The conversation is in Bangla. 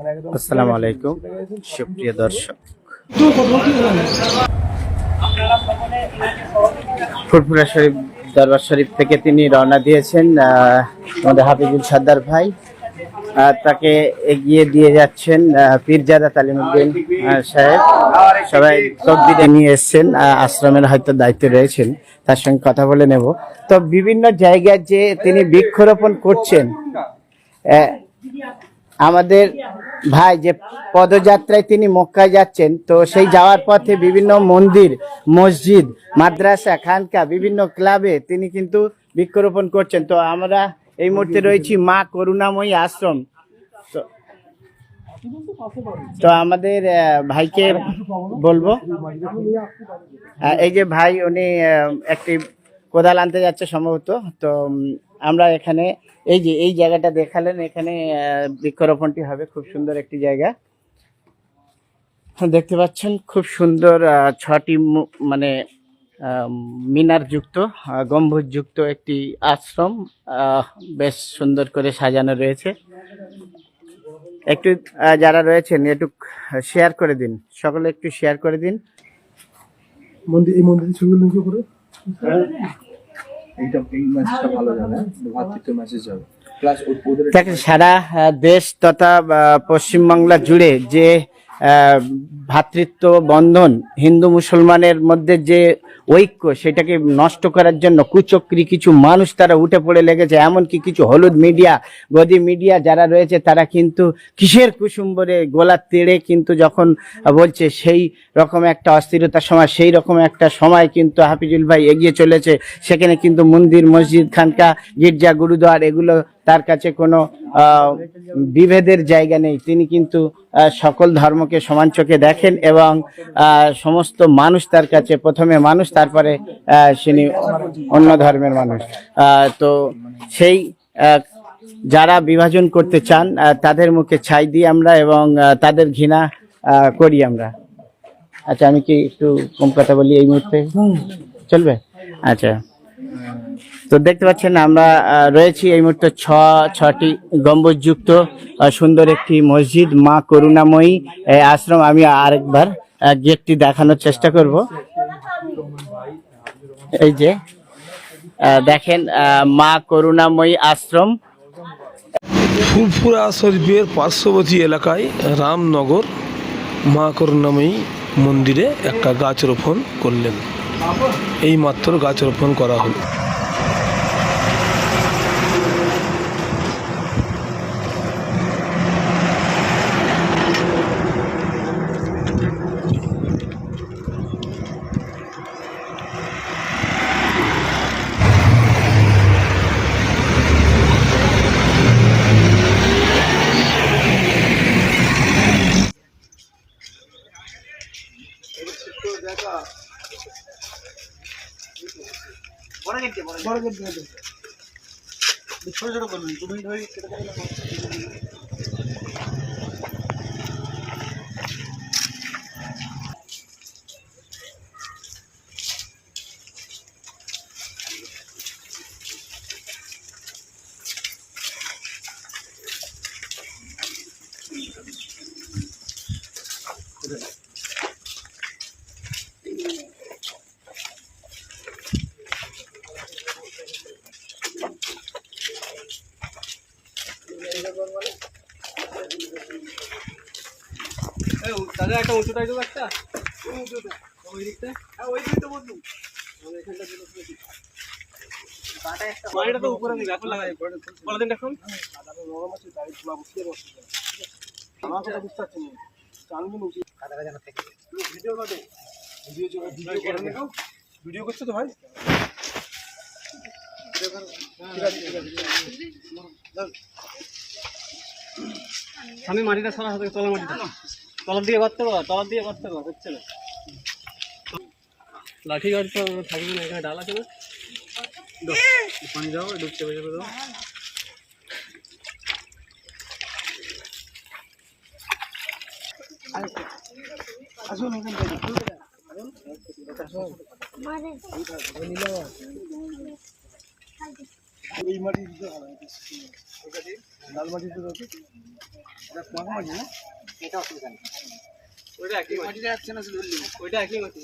আসসালামু আলাইকুম। সুপ্রিয় দর্শক। ফুরফুরা শরীফ দরবার শরীফ থেকে তিনি রওনা দিয়েছেন আমাদের হাফিজুল সর্দার ভাই। তাকে এগিয়ে দিয়ে যাচ্ছেন পীরজাদা তালিমুদ্দিন সাহেব। সবাই তকবিরে নিয়ে এসছেন আশ্রমের হয়তো দায়িত্বে রয়েছেন তার সঙ্গে কথা বলে নেব। তো বিভিন্ন জায়গায় যে তিনি বৃক্ষরোপণ করছেন আমাদের ভাই, যে পদযাত্রায় তিনি মক্কায় যাচ্ছেন, তো সেই যাওয়ার পথে বিভিন্ন মন্দির, মসজিদ, মাদ্রাসা, খানকা, বিভিন্ন ক্লাবে তিনি কিন্তু বৃক্ষরোপণ করছেন। তো আমরা এই মুহূর্তে রয়েছি মা করুণাময়ী আশ্রম। তো তো আমাদের ভাইকে বলব এই যে ভাই, উনি একটি কোদাল আনতে যাচ্ছে সম্ভবত। তো আমরা এখানে এই যে এই জায়গাটা দেখালেন এখানে আহ, বৃক্ষরোপণটি হবে। খুব সুন্দর একটি জায়গা। দেখতে পাচ্ছেন খুব সুন্দর আহ, ছটি মু- মানে আহ, মিনার যুক্ত গম্বুজ যুক্ত একটি আশ্রম। আহ, বেশ সুন্দর করে সাজানো রয়েছে। একটু আহ, যারা রয়েছেন একটু শেয়ার করে দিন। সকলে একটু শেয়ার করে দিন। মন্দির এই মন্দিরের ছবিগুলো লিঙ্ক করে। এইটা এই মেসেজটা ভালো যাবে ভাতৃত্ব মেসেজ যাবে। প্লাস দেখেন সারা দেশ তথা পশ্চিমবাংলা জুড়ে যে ভ্রাতৃত্ব বন্ধন হিন্দু মুসলমানের মধ্যে যে ঐক্য সেটাকে নষ্ট করার জন্য কুচক্রি কিছু মানুষ তারা উঠে পড়ে লেগেছে। এমনকি কিছু হলুদ মিডিয়া, গদি মিডিয়া যারা রয়েছে, তারা কিন্তু কিসের কুসুম্বরে গোলা তেড়ে কিন্তু যখন বলছে সেই রকম একটা অস্থিরতার সময়, সেই রকম একটা সময় কিন্তু হাফিজুল ভাই এগিয়ে চলেছে। সেখানে কিন্তু মন্দির, মসজিদ, খানকা, গির্জা গুরুদ্বার এগুলো তার কাছে কোনো বিভেদের জায়গা নেই। তিনি কিন্তু সকল ধর্মকে সমান চোখে দেখেন এবং সমস্ত মানুষ তার কাছে প্রথমে মানুষ তারপরে তিনি অন্য ধর্মের মানুষ। তো সেই যারা বিভাজন করতে চান তাদের মুখে ছাই দিই আমরা এবং তাদের ঘৃণা করি আমরা। আচ্ছা আমি কি একটু কম কথা বলি এই মুহূর্তে? চলবে? আচ্ছা। তো দেখতে পাচ্ছেন আমরা রয়েছি এই মুহূর্তে ছ, ছটি গম্বুজযুক্ত সুন্দর একটি মসজিদ, মা করুণাময়ী আশ্রম। আমি আরেকবার গেটটি দেখানোর চেষ্টা করব। এই যে দেখেন মা করুণাময়ী আশ্রম। ফুরফুরা শরীফের পার্শ্ববর্তী এলাকায় রামনগর মা করুণাময়ী মন্দিরে একটা গাছ রোপণ করলেন। এই মাত্র গাছ রোপণ করা হলো। বড় গেট দিয়ে দেবে ছোট ছোট করবেন দু মিনিট হয়ে কেটে দাদা একটা উঁচু একটা? ওই দিকটা? হ্যাঁ ওই দিকটা বন্ধু তো উপরে দিবে এখন লাগাই। বলা দিন এখন আমার কথা বুঝতে পারছি না। টানবেন উচিত ভিডিও কাটে? ভিডিও ভিডিও করে দেখো? ভিডিও করছ তো ভাই? আছে আছে আমি মাটিটা সারা হাতে তলা মাটিটা। তলার দিকে করতে পারো তলার দিকে করতে পারো হচ্ছে না। লাঠি গাছ তো থাকবে না এখানে ডাল আছে না? দাও, পানি দাও একটু চেপে চেপে দাও। এই মাটি দিতে লাল মাটি দিতে ওইটা একই মাটিতে যাচ্ছে না শুধু ওইটা একই মাটি